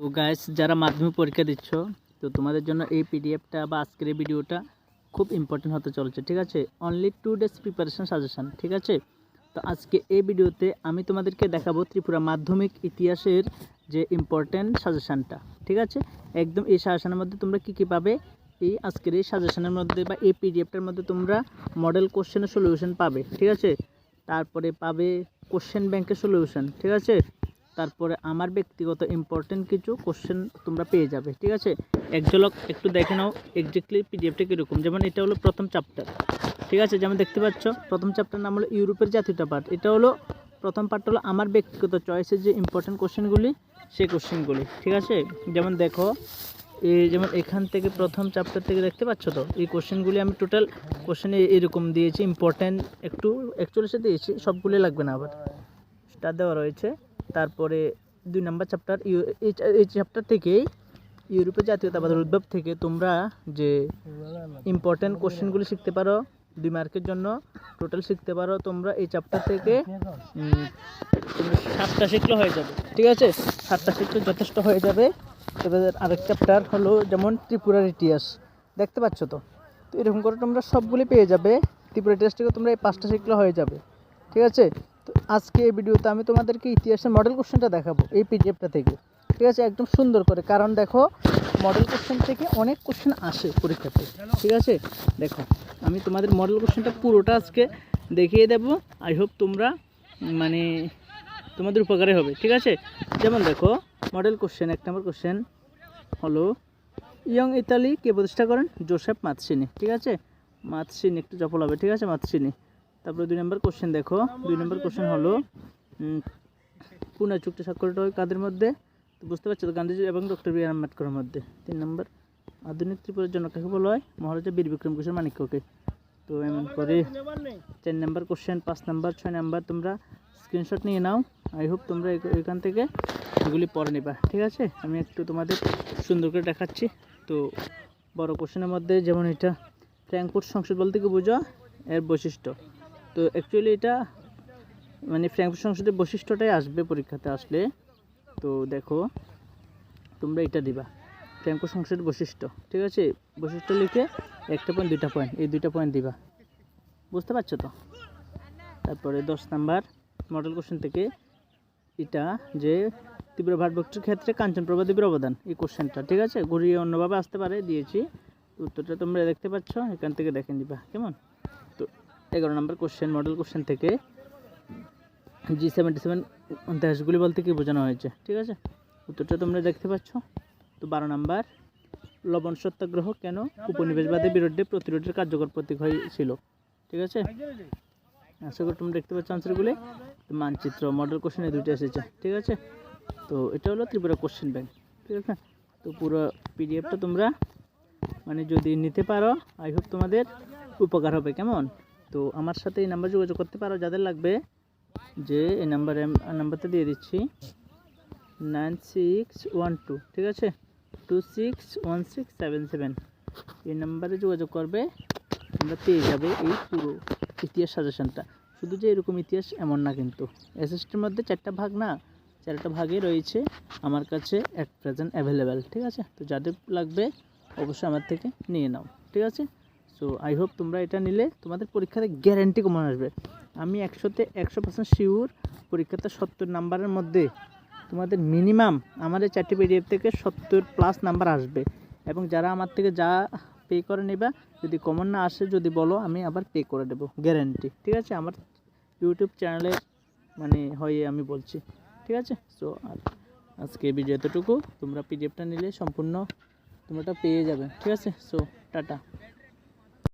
তো গাইস যারা মাধ্যমিক পরীক্ষা দিচ্ছ, তো তোমাদের জন্য এই পিডিএফটা বা আজকের এই ভিডিওটা খুব ইম্পর্টেন্ট হতে চলেছে, ঠিক আছে? Only two days preparation suggestion ঠিক আছে? তো আজকে এই ভিডিওতে আমি তোমাদেরকে দেখাবো ত্রিপুরা মাধ্যমিক ইতিহাসের যে ইম্পর্টেন্ট সাজেশানটা ঠিক আছে? একদম এই সাজেশানের মধ্যে তোমরা কী কী পাবে? এই আজকের এই সাজেশানের মধ্যে বা এই পিডিএফটার মধ্যে তোমরা মডেল কোশ্চেনের সলিউশন পাবে, ঠিক আছে? তারপরে পাবে কোশ্চেন ব্যাংকের সলিউশন ঠিক আছে? তারপরে আমার ব্যক্তিগত ইম্পর্টেন্ট কিছু কোশ্চেন তোমরা পেয়ে যাবে, ঠিক আছে? এক ঝলক একটু দেখে নাও এক্স্যাক্টলি পিডিএফটা কীরকম। যেমন এটা হলো প্রথম চ্যাপ্টার ঠিক আছে? যেমন দেখতে পাচ্ছ, প্রথম চ্যাপ্টার নাম হলো ইউরোপের জাতীয়তা পাঠ। এটা হলো প্রথম পার্ট হলো আমার ব্যক্তিগত চয়েসের যে ইম্পর্টেন্ট কোশ্চেনগুলি সেই কোশ্চেনগুলি ঠিক আছে? যেমন দেখো, এই যেমন এখান থেকে প্রথম চ্যাপ্টার থেকে দেখতে পাচ্ছ তো? এই কোশ্চেনগুলি আমি টোটাল কোশ্চেনে এরকম দিয়েছি ইম্পর্টেন্ট একটু একচল্লিশে দিয়েছি সবগুলি লাগবে না আবার। স্টার দেওয়া রয়েছে। তারপরে দুই নম্বর চ্যাপ্টার এই চ্যাপ্টার থেকেই ইউরোপের জাতীয়তাবাদের উদ্ভব থেকে তোমরা যে ইম্পর্টেন্ট কোশ্চেনগুলি শিখতে পারো, দুই মার্কের জন্য টোটাল শিখতে পারো, তোমরা এই চ্যাপ্টার থেকে সাতটা শিখলে হয়ে যাবে, ঠিক আছে? সাতটা শিখলে যথেষ্ট হয়ে যাবে। তবে আরেক চ্যাপ্টার হলো যেমন ত্রিপুরার ইতিহাস, দেখতে পাচ্ছ তো? তো এরকম করে তোমরা সবগুলি পেয়ে যাবে ত্রিপুরা ইতিহাস থেকে তোমরা এই পাঁচটা শিখলে হয়ে যাবে, ঠিক আছে? আজকে এই ভিডিওতে আমি তোমাদেরকে ইতিহাসের মডেল কোশ্চেনটা দেখাবো, এই পিডিএফটা থেকে। ঠিক আছে? একদম সুন্দর করে। কারণ দেখো মডেল কোশ্চেন থেকে অনেক কোশ্চেন আসে পরীক্ষাতে ঠিক আছে? দেখো, আমি তোমাদের মডেল কোশ্চেনটা পুরোটা আজকে দেখিয়ে দেব। আই হোপ তোমরা মানে তোমাদের উপকারে হবে। ঠিক আছে? যেমন দেখো মডেল কোশ্চেন এক নম্বর কোশ্চেন হলো ইয়ং ইতালি কে প্রতিষ্ঠা করেন? Joseph Mazzini. ঠিক আছে? মাতসিনি, একটু জপল হবে। ঠিক আছে? মাতসিনি। তারপরে দুই নম্বর কোশ্চেন দেখো। দুই নম্বর কোশ্চেন হলো পুনে চুক্তি স্বাক্ষরিত হয় কাদের মধ্যে? তো বুঝতে পারছ তো, গান্ধীজি এবং ডক্টর বি আর আম্বেদকরের মধ্যে। তিন নম্বর, আধুনিক ত্রিপুরার জন্য কাকে বলা হয়? মহারাজা বীর বিক্রম কিশোর মানিক্যকে। তো এমন করে চার নাম্বার কোশ্চেন পাঁচ নাম্বার, ছয় নাম্বার, তোমরা স্ক্রিনশট নিয়ে নাও। আই হোপ তোমরা এখান থেকে এগুলি পড়ে নিবা। ঠিক আছে? আমি একটু তোমাদের সুন্দর করে দেখাচ্ছি। তো বড় কোশ্চেনের মধ্যে যেমন এটা ফ্র্যাঙ্কফুট সংসদ বলতে কি বোঝো এর বৈশিষ্ট্য। তো অ্যাকচুয়ালি এটা মানে ফ্র্যাঙ্কফুট সংসদের বৈশিষ্ট্যটাই আসবে পরীক্ষাতে আসলে। তো দেখো, তোমরা এটা দিবা। ফ্র্যাঙ্কফুট সংসদের বৈশিষ্ট্য, ঠিক আছে? বৈশিষ্ট্য লিখে একটা পয়েন্ট দুইটা পয়েন্ট এই দুইটা পয়েন্ট দিবা। বুঝতে পারছ তো? তারপরে দশ নাম্বার মডেল কোশ্চেন থেকে এটা যে তীব্র ভারভক্তির ক্ষেত্রে কাঞ্চনপ্রভা দেবীর অবদান, এই কোশ্চেনটা ঠিক আছে? ঘুরিয়ে অন্যভাবে আসতে পারে, দিয়েছি। উত্তরটা তোমরা দেখতে পাচ্ছ, এখান থেকে দেখে নিবা, কেমন? এগারো নম্বর কোশ্চেন মডেল কোশ্চেন থেকে জি সেভেন্টি সেভেন দেশগুলি বলতে কি বোঝানো হয়েছে? ঠিক আছে? উত্তরটা তোমরা দেখতে পাচ্ছ। তো বারো নাম্বার, লবণ সত্যাগ্রহ কেন উপনিবেশবাদের বিরুদ্ধে প্রতিরোধের কার্যকর প্রতীক হয়েছিল? ঠিক আছে? আশা করি তোমরা দেখতে পাচ্ছ আনসারগুলি মানচিত্র মডেল কোশ্চেনে দুটো এসেছে। ঠিক আছে? তো এটা হলো ত্রিপুরা কোশ্চেন ব্যাংক ঠিক আছে? তো পুরো পিডিএফটা তোমরা মানে যদি নিতে পারো আই হোপ তোমাদের উপকার হবে। কেমন? তো আমার সাথে এই নাম্বার যোগাযোগ করতে পারো, যাদের লাগবে। যে এই নাম্বারে নাম্বারটা দিয়ে দিচ্ছি। নাইন সিক্স ওয়ান টু, ঠিক আছে? Two six one six seven seven. এই নাম্বারে যোগাযোগ করবে তোমরা পেয়ে যাবে এই পুরো ইতিহাস সাজেশনটা। শুধু যে এরকম ইতিহাস এমন না কিন্তু। এসএসটির মধ্যে চারটা ভাগ না, চারটা ভাগে রয়েছে আমার কাছে অ্যাট প্রেজেন্ট অ্যাভেলেবেল ঠিক আছে? তো যাদের লাগবে, অবশ্যই আমার থেকে নিয়ে নাও, ঠিক আছে? সো আই হোপ তোমরা এটা নিলে, তোমাদের পরীক্ষাতে গ্যারেন্টি কমন আসবে। আমি একশোতে একশো পার্সেন্ট শিওর পরীক্ষাতে সত্তর নাম্বারের মধ্যে তোমাদের মিনিমাম আমাদের চারটি পিডিএফ থেকে সত্তর প্লাস নাম্বার আসবে। এবং যারা আমার থেকে যা পে করে নেবা, যদি কমন না আসে, যদি বলো, আমি আবার পে করে দেবো গ্যারেন্টি ঠিক আছে? আমার ইউটিউব চ্যানেলে মানে হয়ে আমি বলছি। ঠিক আছে? সো আর আজকে ভিডিও এতটুকু। তোমরা পিডিএফটা নিলে সম্পূর্ণ তোমরা ওটা পেয়ে যাবে। ঠিক আছে? So tata.